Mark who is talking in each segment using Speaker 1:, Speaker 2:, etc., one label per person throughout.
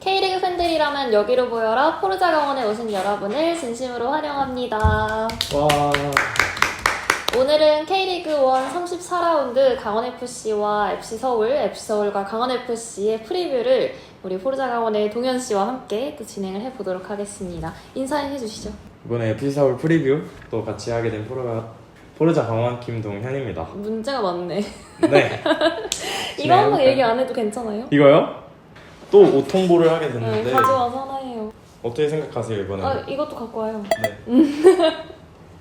Speaker 1: K리그 팬들이라면 여기로 모여라 포르자 강원에 오신 여러분을 진심으로 환영합니다.
Speaker 2: 와
Speaker 1: 오늘은 K리그 1 34라운드 강원FC와 FC서울, FC서울과 강원FC의 프리뷰를 우리 포르자 강원의 동현 씨와 함께 또 진행을 해보도록 하겠습니다. 인사해 주시죠.
Speaker 2: 이번에 FC 서울 프리뷰 또 같이 하게 된 포르자 포르자 강원 김동현입니다.
Speaker 1: 문제가 많네.
Speaker 2: 네
Speaker 1: 이거 한번
Speaker 2: 진행해볼까요?
Speaker 1: 얘기 안 해도 괜찮아요?
Speaker 2: 이거요? 또 오통보를 하게
Speaker 1: 네,
Speaker 2: 됐는데
Speaker 1: 가져와서 하나 해요.
Speaker 2: 어떻게 생각하세요 이번에?
Speaker 1: 아, 이것도 갖고 와요.
Speaker 2: 네.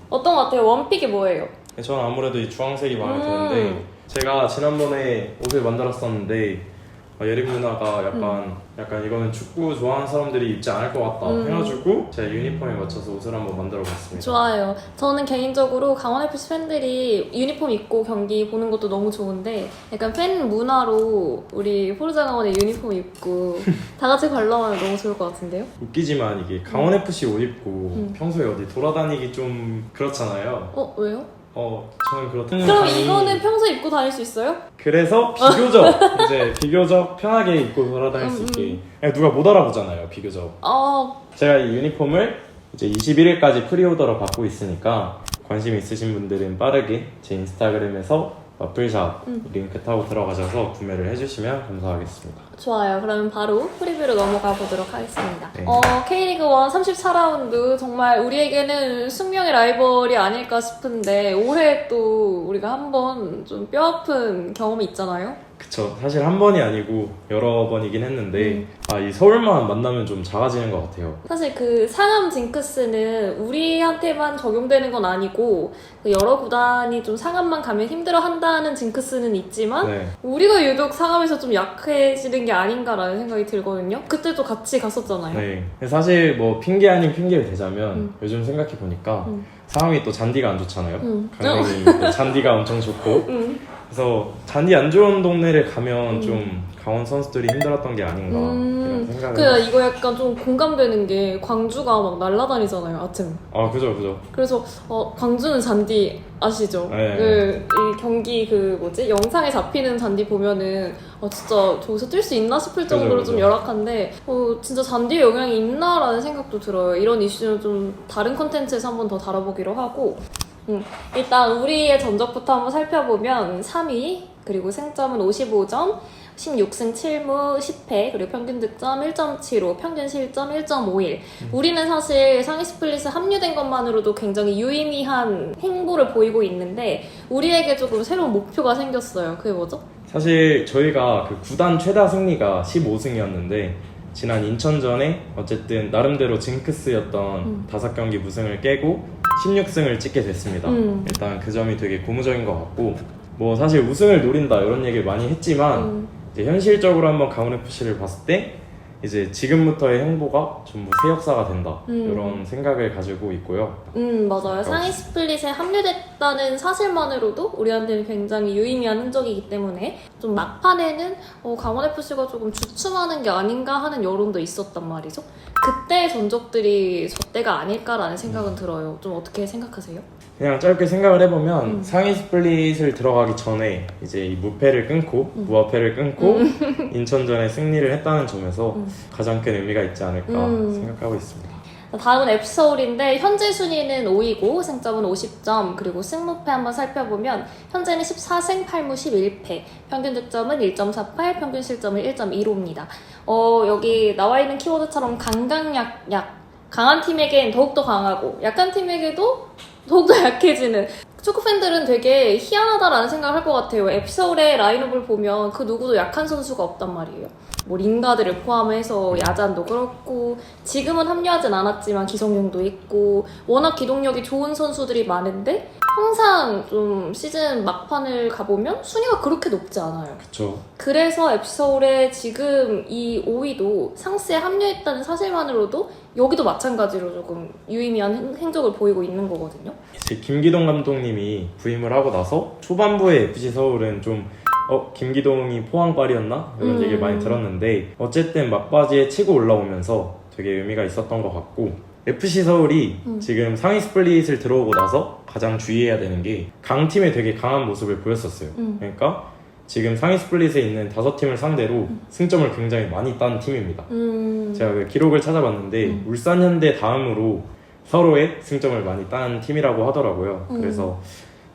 Speaker 1: 어떤 것 같아요? 원픽이 뭐예요?
Speaker 2: 저는 아무래도 이 주황색이 마음에
Speaker 1: 음.
Speaker 2: 드는데 제가 지난번에 옷을 만들었었는데 어, 예림 누나가 약간 약간 이거는 축구 좋아하는 사람들이 입지 않을 것 같다
Speaker 1: 음.
Speaker 2: 해가지고 제 유니폼에 맞춰서 옷을 한번 만들어봤습니다.
Speaker 1: 좋아요. 저는 개인적으로 강원FC 팬들이 유니폼 입고 경기 보는 것도 너무 좋은데 약간 팬 문화로 우리 포르자 강원의 유니폼 입고 다 같이 관람하면 너무 좋을 것 같은데요?
Speaker 2: 웃기지만 이게 강원 FC 옷 입고
Speaker 1: 음.
Speaker 2: 평소에 어디 돌아다니기 좀 그렇잖아요.
Speaker 1: 어, 왜요?
Speaker 2: 어 저는 그렇다.
Speaker 1: 그럼 이거는 평소 에 입고 다닐 수 있어요?
Speaker 2: 그래서 비교적 이제 비교적 편하게 입고 돌아다닐 수
Speaker 1: 음,
Speaker 2: 있게. 누가 못 알아보잖아요 비교적.
Speaker 1: 아,
Speaker 2: 제가 이 유니폼을 이제 21일까지 프리오더로 받고 있으니까 관심 있으신 분들은 빠르게 제 인스타그램에서 와플샵
Speaker 1: 음.
Speaker 2: 링크 타고 들어가셔서 구매를 해주시면 감사하겠습니다
Speaker 1: 좋아요. 그러면 바로 프리뷰로 넘어가 보도록 하겠습니다.
Speaker 2: 네.
Speaker 1: 어, K리그 1 34라운드 정말 우리에게는 숙명의 라이벌이 아닐까 싶은데 올해 또 우리가 한번 좀 뼈아픈 경험이 있잖아요.
Speaker 2: 그쵸 사실 한 번이 아니고 여러 번이긴 했는데
Speaker 1: 음.
Speaker 2: 아이 서울만 만나면 좀 작아지는 것 같아요
Speaker 1: 사실 그 상암 징크스는 우리한테만 적용되는 건 아니고 그 여러 구단이 좀 상암만 가면 힘들어한다는 징크스는 있지만
Speaker 2: 네.
Speaker 1: 우리가 유독 상암에서 좀 약해지는 게 아닌가라는 생각이 들거든요. 그때도 같이 갔었잖아요.
Speaker 2: 네. 근데 사실 뭐 핑계 아닌 핑계를 대자면
Speaker 1: 음.
Speaker 2: 요즘 생각해 보니까
Speaker 1: 음.
Speaker 2: 상황이 또 잔디가 안 좋잖아요
Speaker 1: 음.
Speaker 2: 강릉이 또 잔디가 엄청 좋고
Speaker 1: 음.
Speaker 2: 그래서 잔디 안 좋은 동네를 가면
Speaker 1: 음.
Speaker 2: 좀 강원 선수들이 힘들었던 게 아닌가
Speaker 1: 음.
Speaker 2: 생각을
Speaker 1: 그 이거 약간 좀 공감되는 게 광주가 막 날라다니잖아요 아침.
Speaker 2: 아 그죠 그죠
Speaker 1: 그래서 어, 광주는 잔디 아시죠?
Speaker 2: 네.
Speaker 1: 그, 이 경기 그 뭐지 영상에 잡히는 잔디 보면은 어, 진짜 저기서 뛸 수 있나 싶을
Speaker 2: 그죠,
Speaker 1: 정도로
Speaker 2: 그죠.
Speaker 1: 좀 열악한데 어, 진짜 잔디에 영향이 있나라는 생각도 들어요. 이런 이슈는 좀 다른 콘텐츠에서 한번 더 다뤄보기로 하고 음, 일단 우리의 전적부터 한번 살펴보면 3위 그리고 승점은 55점 16승 7무 10패 그리고 평균 득점 1.75 평균 실점 1.51 우리는 사실 상위 스플릿에 합류된 것만으로도 굉장히 유의미한 행보를 보이고 있는데 우리에게 조금 새로운 목표가 생겼어요 그게 뭐죠?
Speaker 2: 사실 저희가 그 구단 최다 승리가 15승이었는데 지난 인천전에 어쨌든 나름대로 징크스였던
Speaker 1: 음.
Speaker 2: 다섯 경기 무승을 깨고 16승을 찍게 됐습니다.
Speaker 1: 음.
Speaker 2: 일단 그 점이 되게 고무적인 것 같고 뭐 사실 우승을 노린다 이런 얘기를 많이 했지만
Speaker 1: 음,
Speaker 2: 이제 현실적으로 한번 강원 FC를 봤을 때 이제 지금부터의 행보가 전부 새 역사가 된다
Speaker 1: 음.
Speaker 2: 이런 생각을 가지고 있고요.
Speaker 1: 음 맞아요 상위 스플릿에 합류됐다는 사실만으로도 우리한테는 굉장히 유의미한 흔적이기 때문에 좀 막판에는 어, 강원FC가 조금 주춤하는 게 아닌가 하는 여론도 있었단 말이죠 그때 전적들이 저때가 아닐까라는 생각은 들어요 좀 어떻게 생각하세요?
Speaker 2: 그냥 짧게 생각을 해보면
Speaker 1: 음.
Speaker 2: 상위 스플릿을 들어가기 전에 이제 이 무패를 끊고
Speaker 1: 음.
Speaker 2: 무화패를 끊고 인천전에 승리를 했다는 점에서
Speaker 1: 음.
Speaker 2: 가장 큰 의미가 있지 않을까
Speaker 1: 음.
Speaker 2: 생각하고 있습니다.
Speaker 1: 다음은 F서울인데 현재 순위는 5위고 승점은 50점 그리고 승무패 한번 살펴보면 현재는 14승 8무 11패 평균 득점은 1.48 평균 실점은 1.15입니다 어 여기 나와 있는 키워드처럼 강강약약 강한 팀에겐 더욱더 강하고 약한 팀에게도 더욱더 약해지는 축구 팬들은 되게 희한하다라는 생각을 할 것 같아요. F서울의 라인업을 보면 그 누구도 약한 선수가 없단 말이에요. 뭐 링가드를 포함해서 야잔도 그렇고 지금은 합류하진 않았지만 기성용도 있고 워낙 기동력이 좋은 선수들이 많은데 항상 좀 시즌 막판을 가보면 순위가 그렇게 높지 않아요.
Speaker 2: 그렇죠.
Speaker 1: 그래서 F서울의 지금 이 5위도 상스에 합류했다는 사실만으로도 여기도 마찬가지로 조금 유의미한 행- 행적을 보이고 있는 거거든요.
Speaker 2: 김기동 감독님이 부임을 하고 나서 초반부에 FC 서울은 좀 어, 김기동이 포항발이었나? 이런
Speaker 1: 음.
Speaker 2: 얘기를 많이 들었는데 어쨌든 막바지에 치고 올라오면서 되게 의미가 있었던 것 같고 FC 서울이
Speaker 1: 음.
Speaker 2: 지금 상위 스플릿을 들어오고 나서 가장 주의해야 되는 게 강팀에 되게 강한 모습을 보였었어요.
Speaker 1: 음.
Speaker 2: 그러니까 지금 상위 스플릿에 있는 다섯 팀을 상대로 승점을 굉장히 많이 딴 팀입니다.
Speaker 1: 음.
Speaker 2: 제가 그 기록을 찾아봤는데
Speaker 1: 음.
Speaker 2: 울산 현대 다음으로 서로의 승점을 많이 딴 팀이라고 하더라고요.
Speaker 1: 음.
Speaker 2: 그래서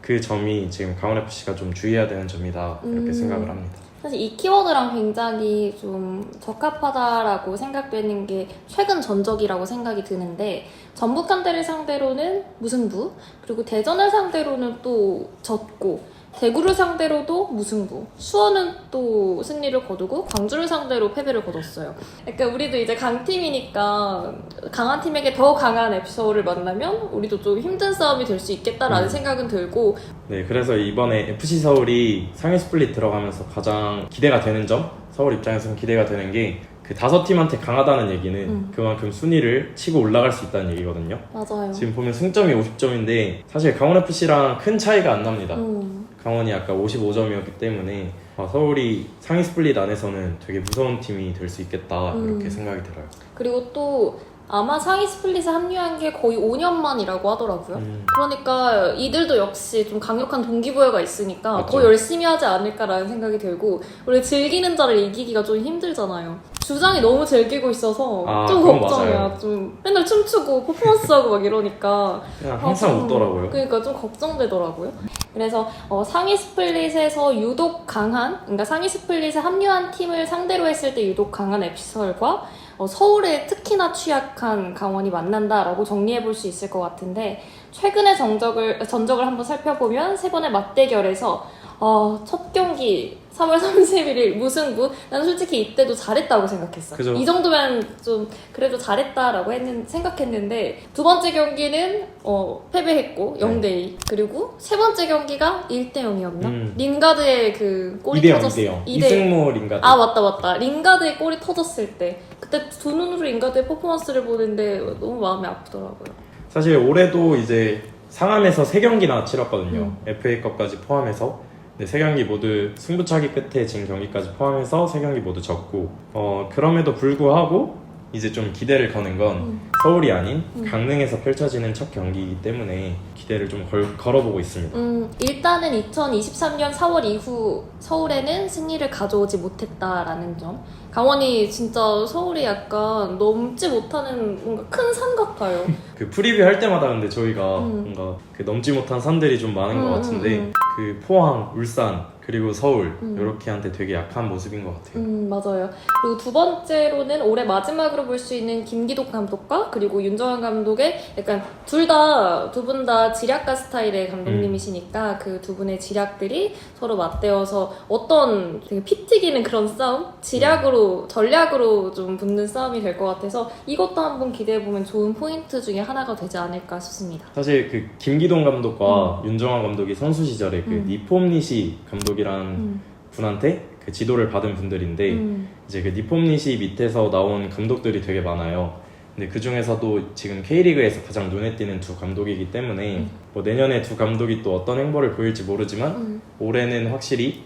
Speaker 2: 그 점이 지금 강원 FC가 좀 주의해야 되는 점이다 이렇게
Speaker 1: 음.
Speaker 2: 생각을 합니다.
Speaker 1: 사실 이 키워드랑 굉장히 좀 적합하다라고 생각되는 게 최근 전적이라고 생각이 드는데 전북 현대를 상대로는 무승부 그리고 대전을 상대로는 또 졌고 대구를 상대로도 무승부 수원은 또 승리를 거두고 광주를 상대로 패배를 거뒀어요. 그러니까 우리도 이제 강팀이니까 강한 팀에게 더 강한 앱서울을 만나면 우리도 좀 힘든 싸움이 될 수 있겠다라는
Speaker 2: 음.
Speaker 1: 생각은 들고
Speaker 2: 네, 그래서 이번에 FC 서울이 상위 스플릿 들어가면서 가장 기대가 되는 점, 서울 입장에서는 기대가 되는 게 그 다섯 팀한테 강하다는 얘기는
Speaker 1: 음.
Speaker 2: 그만큼 순위를 치고 올라갈 수 있다는 얘기거든요.
Speaker 1: 맞아요.
Speaker 2: 지금 보면 승점이 50점인데 사실 강원 FC랑 큰 차이가 안 납니다.
Speaker 1: 음.
Speaker 2: 강원이 아까 55점이었기 때문에 아, 서울이 상위 스플릿 안에서는 되게 무서운 팀이 될 수 있겠다
Speaker 1: 음.
Speaker 2: 이렇게 생각이 들어요.
Speaker 1: 그리고 또 아마 상위 스플릿에 합류한 게 거의 5년 만이라고 하더라고요.
Speaker 2: 음,
Speaker 1: 그러니까 이들도 역시 좀 강력한 동기부여가 있으니까
Speaker 2: 맞죠.
Speaker 1: 더 열심히 하지 않을까라는 생각이 들고 원래 즐기는 자를 이기기가 좀 힘들잖아요. 주장이 너무 즐기고 있어서
Speaker 2: 아,
Speaker 1: 좀 걱정이야.
Speaker 2: 맞아요.
Speaker 1: 좀 맨날 춤추고 퍼포먼스하고 막 이러니까
Speaker 2: 그냥
Speaker 1: 아,
Speaker 2: 항상
Speaker 1: 좀-
Speaker 2: 웃더라고요.
Speaker 1: 그러니까 좀 걱정되더라고요. 그래서 어, 상위 스플릿에서 유독 강한, 그러니까 상위 스플릿에 합류한 팀을 상대로 했을 때 유독 강한 앱시설과 어, 서울에 특히나 취약한 강원이 만난다라고 정리해 볼 수 있을 것 같은데 최근의 정적을 전적을 한번 살펴보면 세 번의 맞대결에서 어, 첫 경기 3월 31일 무승부 나는 솔직히 이때도 잘했다고 생각했어.
Speaker 2: 그죠.
Speaker 1: 이 정도면 좀 그래도 잘했다라고 했는, 생각했는데 두 번째 경기는 어, 패배했고 0대2 그리고 세 번째 경기가 1대0이었나?
Speaker 2: 음.
Speaker 1: 링가드의 그 골이
Speaker 2: 2대0,
Speaker 1: 터졌을
Speaker 2: 2대0.
Speaker 1: 2대
Speaker 2: 이승모 링가드.
Speaker 1: 아 맞다 맞다 링가드의 골이 터졌을 때 그때 두 눈으로 링가드의 퍼포먼스를 보는데 너무 마음이 아프더라고요.
Speaker 2: 사실 올해도 이제 상암에서 3경기나 치렀거든요.
Speaker 1: 음.
Speaker 2: FA컵까지 포함해서. 네, 3경기 모두 승부차기 끝에 진 경기까지 포함해서 3경기 모두 졌고 어, 그럼에도 불구하고 이제 좀 기대를 거는 건
Speaker 1: 음.
Speaker 2: 서울이 아닌
Speaker 1: 음.
Speaker 2: 강릉에서 펼쳐지는 첫 경기이기 때문에 기대를 좀 걸, 걸어보고 있습니다.
Speaker 1: 음, 일단은 2023년 4월 이후 서울에는 승리를 가져오지 못했다라는 점. 강원이 진짜 서울이 약간 넘지 못하는 뭔가 큰 산 같아요.
Speaker 2: 그 프리뷰 할 때마다 근데 저희가
Speaker 1: 음.
Speaker 2: 뭔가 그 넘지 못한 산들이 좀 많은 것
Speaker 1: 음,
Speaker 2: 같은데
Speaker 1: 음, 음.
Speaker 2: 그 포항, 울산 그리고 서울
Speaker 1: 음.
Speaker 2: 이렇게한테 되게 약한 모습인 것 같아요.
Speaker 1: 음, 맞아요. 그리고 두 번째로는 올해 마지막으로 볼 수 있는 김기독 감독과 그리고 윤정환 감독의 약간 둘 다, 두 분 다 지략가 스타일의 감독님이시니까 그 두 분의 지략들이 서로 맞대어서 어떤 되게 피 튀기는 그런 싸움? 지략으로, 전략으로 좀 붙는 싸움이 될 것 같아서 이것도 한번 기대해 보면 좋은 포인트 중에 하나가 되지 않을까 싶습니다.
Speaker 2: 사실 그 김기동 감독과 윤정환 감독이 선수 시절에 그
Speaker 1: 음.
Speaker 2: 니폼니시 감독 이라는
Speaker 1: 음,
Speaker 2: 분한테 그 지도를 받은 분들인데
Speaker 1: 음,
Speaker 2: 이제 그 니폼니시 밑에서 나온 감독들이 되게 많아요. 근데 그 중에서도 지금 K리그에서 가장 눈에 띄는 두 감독이기 때문에
Speaker 1: 음.
Speaker 2: 뭐 내년에 두 감독이 또 어떤 행보를 보일지 모르지만
Speaker 1: 음,
Speaker 2: 올해는 확실히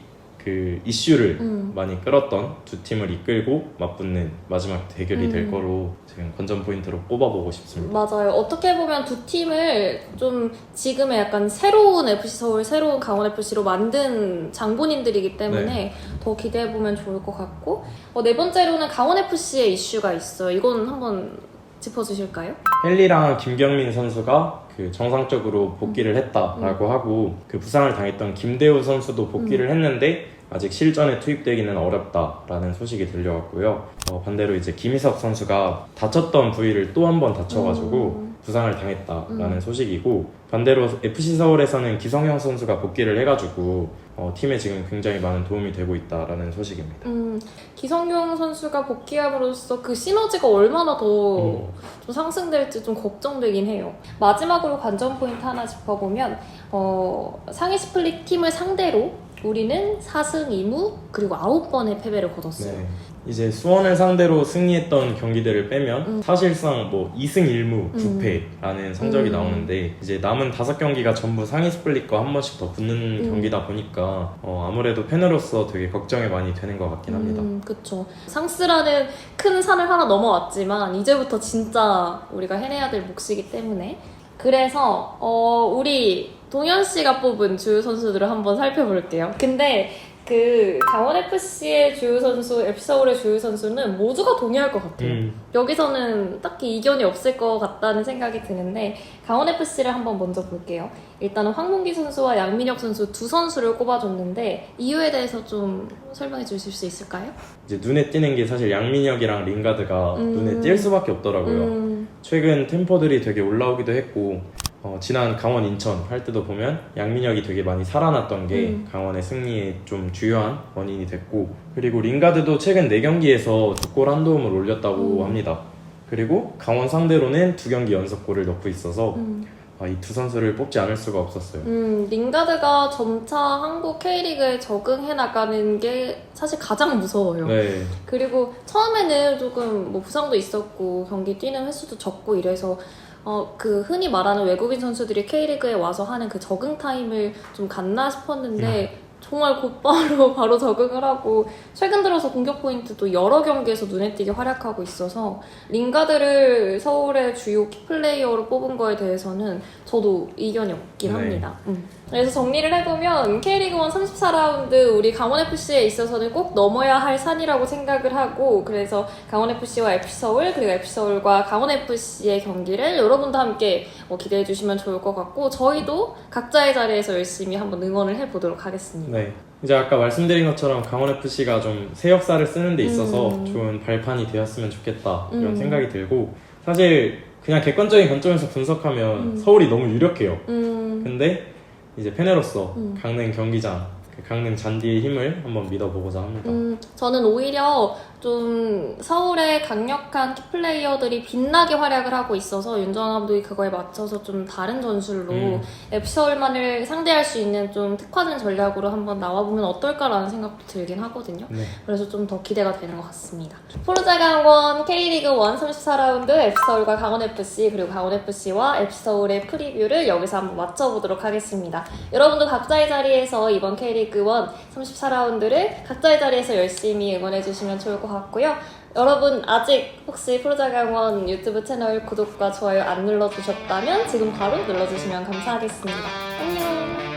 Speaker 2: 그 이슈를
Speaker 1: 음.
Speaker 2: 많이 끌었던 두 팀을 이끌고 맞붙는 마지막 대결이 될
Speaker 1: 음.
Speaker 2: 거로 지금 관전 포인트로 꼽아보고 싶습니다.
Speaker 1: 맞아요. 어떻게 보면 두 팀을 좀 지금의 약간 새로운 FC 서울, 새로운 강원 FC로 만든 장본인들이기 때문에
Speaker 2: 네.
Speaker 1: 더 기대해 보면 좋을 것 같고 어, 네 번째로는 강원 FC의 이슈가 있어요. 이건 한번 짚어주실까요?
Speaker 2: 헨리랑 김경민 선수가 그 정상적으로 복귀를 했다라고
Speaker 1: 음.
Speaker 2: 하고 그 부상을 당했던 김대우 선수도 복귀를 했는데 아직 실전에 투입되기는 어렵다라는 소식이 들려왔고요. 어, 반대로 이제 김희석 선수가 다쳤던 부위를 또 한 번 다쳐가지고
Speaker 1: 음.
Speaker 2: 부상을 당했다라는
Speaker 1: 음.
Speaker 2: 소식이고 반대로 FC 서울에서는 기성형 선수가 복귀를 해가지고 어, 팀에 지금 굉장히 많은 도움이 되고 있다라는 소식입니다.
Speaker 1: 음, 기성용 선수가 복귀함으로써 그 시너지가 얼마나 더
Speaker 2: 음.
Speaker 1: 좀 상승될지 좀 걱정되긴 해요. 마지막으로 관전 포인트 하나 짚어보면 어, 상위 스플릿 팀을 상대로 우리는 4승 2무 그리고 9번의 패배를 거뒀어요.
Speaker 2: 네. 이제 수원을 상대로 승리했던 경기들을 빼면
Speaker 1: 음.
Speaker 2: 사실상 뭐 2승 1무
Speaker 1: 음.
Speaker 2: 9패라는 성적이
Speaker 1: 음.
Speaker 2: 나오는데 이제 남은 다섯 경기가 전부 상위 스플릿과 한 번씩 더 붙는
Speaker 1: 음.
Speaker 2: 경기다 보니까 어, 아무래도 팬으로서 되게 걱정이 많이 되는 것 같긴 합니다.
Speaker 1: 음, 그쵸. 상스라는 큰 산을 하나 넘어왔지만 이제부터 진짜 우리가 해내야 될 몫이기 때문에 그래서 어, 우리 동현 씨가 뽑은 주요 선수들을 한번 살펴볼게요. 근데 그 강원 FC의 주요 선수, FC 서울의 주요 선수는 모두가 동의할 것 같아요.
Speaker 2: 음,
Speaker 1: 여기서는 딱히 이견이 없을 것 같다는 생각이 드는데 강원 FC를 한번 먼저 볼게요. 일단은 황문기 선수와 양민혁 선수 두 선수를 꼽아줬는데 이유에 대해서 좀 설명해 주실 수 있을까요?
Speaker 2: 이제 눈에 띄는 게 사실 양민혁이랑 링가드가
Speaker 1: 음.
Speaker 2: 눈에 띌 수밖에 없더라고요.
Speaker 1: 음,
Speaker 2: 최근 템포들이 되게 올라오기도 했고 어, 지난 강원 인천 할 때도 보면 양민혁이 되게 많이 살아났던 게
Speaker 1: 음.
Speaker 2: 강원의 승리에 좀 주요한 원인이 됐고 그리고 링가드도 최근 4경기에서 두 골 한 도움을 올렸다고
Speaker 1: 음.
Speaker 2: 합니다. 그리고 강원 상대로는 두 경기 연속골을 넣고 있어서
Speaker 1: 음.
Speaker 2: 아, 이두 선수를 뽑지 않을 수가 없었어요.
Speaker 1: 음, 링가드가 점차 한국 K리그에 적응해 나가는 게 사실 가장 무서워요.
Speaker 2: 네,
Speaker 1: 그리고 처음에는 조금 뭐 부상도 있었고 경기 뛰는 횟수도 적고 이래서 어, 그 흔히 말하는 외국인 선수들이 K리그에 와서 하는 그 적응 타임을 좀 갔나 싶었는데 정말 곧바로 바로 적응을 하고 최근 들어서 공격 포인트도 여러 경기에서 눈에 띄게 활약하고 있어서 링가드를 서울의 주요 키플레이어로 뽑은 거에 대해서는 저도 이견이 없긴
Speaker 2: 네.
Speaker 1: 합니다. 음. 그래서 정리를 해보면 K리그1 34라운드 우리 강원FC에 있어서는 꼭 넘어야 할 산이라고 생각을 하고 그래서 강원FC와 FC서울 그리고 FC서울과 강원FC의 경기를 여러분도 함께 어, 기대해 주시면 좋을 것 같고 저희도 각자의 자리에서 열심히 한번 응원을 해보도록 하겠습니다.
Speaker 2: 네. 이제 아까 말씀드린 것처럼 강원 FC가 좀 새 역사를 쓰는 데 있어서
Speaker 1: 음.
Speaker 2: 좋은 발판이 되었으면 좋겠다 이런
Speaker 1: 음.
Speaker 2: 생각이 들고 사실 그냥 객관적인 관점에서 분석하면
Speaker 1: 음.
Speaker 2: 서울이 너무 유력해요.
Speaker 1: 음,
Speaker 2: 근데 이제 팬으로서
Speaker 1: 음.
Speaker 2: 강릉 경기장, 그 강릉 잔디의 힘을 한번 믿어보고자 합니다.
Speaker 1: 음, 저는 오히려 좀 서울의 강력한 키플레이어들이 빛나게 활약을 하고 있어서 윤정환 감독이 그거에 맞춰서 좀 다른 전술로
Speaker 2: 음.
Speaker 1: FC 서울만을 상대할 수 있는 좀 특화된 전략으로 한번 나와보면 어떨까라는 생각도 들긴 하거든요.
Speaker 2: 네.
Speaker 1: 그래서 좀 더 기대가 되는 것 같습니다. 포르자 강원 K리그 1 34라운드 FC서울과 강원FC 그리고 강원FC와 FC서울의 프리뷰를 여기서 한번 맞춰보도록 하겠습니다. 여러분도 각자의 자리에서 이번 K리그 1 34라운드를 각자의 자리에서 열심히 응원해주시면 좋을 것 같고요. 여러분 아직 혹시 프로자강원 유튜브 채널 구독과 좋아요 안 눌러주셨다면 지금 바로 눌러주시면 감사하겠습니다. 안녕!